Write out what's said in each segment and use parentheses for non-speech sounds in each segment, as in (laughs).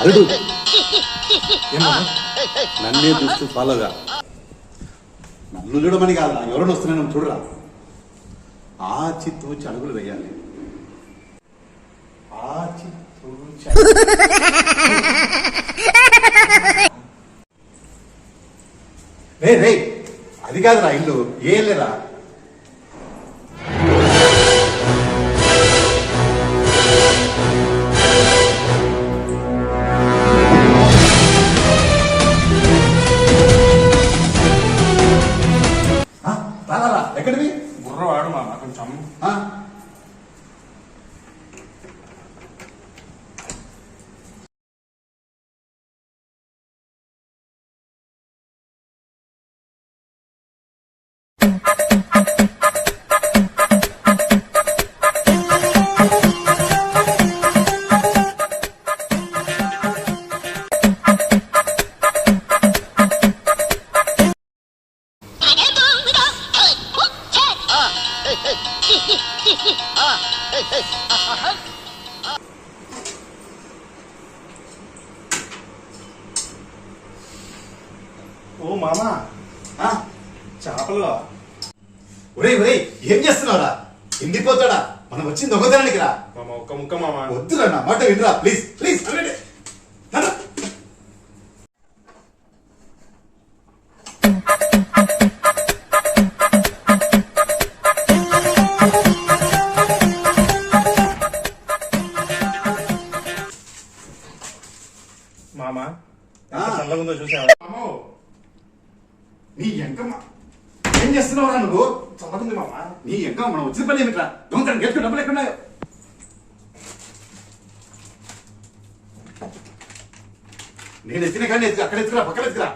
అల్లుడు? (laughs) నన్నే చూస్తూ ఫాలోగా. నన్ను చూడమని కాదు ఎవరైనా వస్తున్నాను చూడరా. ఆచి తూచి అడుగులు వేయాలి. తూచి అడుగులు- రే రే అది కాదురా ఇల్లు. ఏం ఎక్కడివి బుర్ర వాడు మామ కొంచెం. ఓ మామ? చేపలు. ఒరేయ్ ఒరేయ్ ఏం చేస్తున్నావురా? ఎండిపోతాడా? మనం వచ్చింది దొంగతనానికి రా. మామ ఒక్క ముక్క మామ. వద్దురా నా మాట వినరా. Please please. మామ? ఆ. ఎంత చల్లగా ఉందో చూసావా? నీ ఎంకమ్మ. ఏం చేస్తున్నావురా నువ్వు? చల్లగుంది మామ. నీ ఎంకమ్మ మనం వచ్చిన పని ఏమిట్రా? దొంగతనం గెలుచుకుని డబ్బులు ఎక్కడున్నాయో? నేను ఎత్తిన కానీ అక్కడ ఎత్తుకురా పక్కన ఎత్తుకురా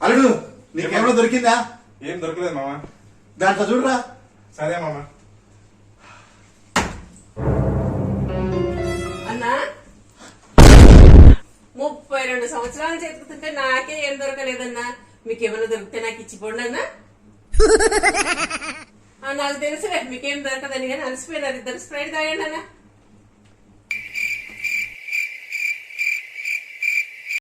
అల్లుడు నీకేమైనా దొరికిందా? ఏం దొరకలేదు మామ. దాంట్లో చూడరా. సరే మామ. అన్నా ముప్పై రెండు సంవత్సరాలు చెతుకుతుంటే నాకే ఏం దొరకలేదన్నా. మీకేమైనా దొరికితే నాకు ఇచ్చిపోండి అన్నా. (laughs) ఆ, నాకు తెలుసులే మీకేం దొరకదని కానీ అలసిపోయినారు. ఇద్దరు స్ప్రైట్ తాగండి అన్నా.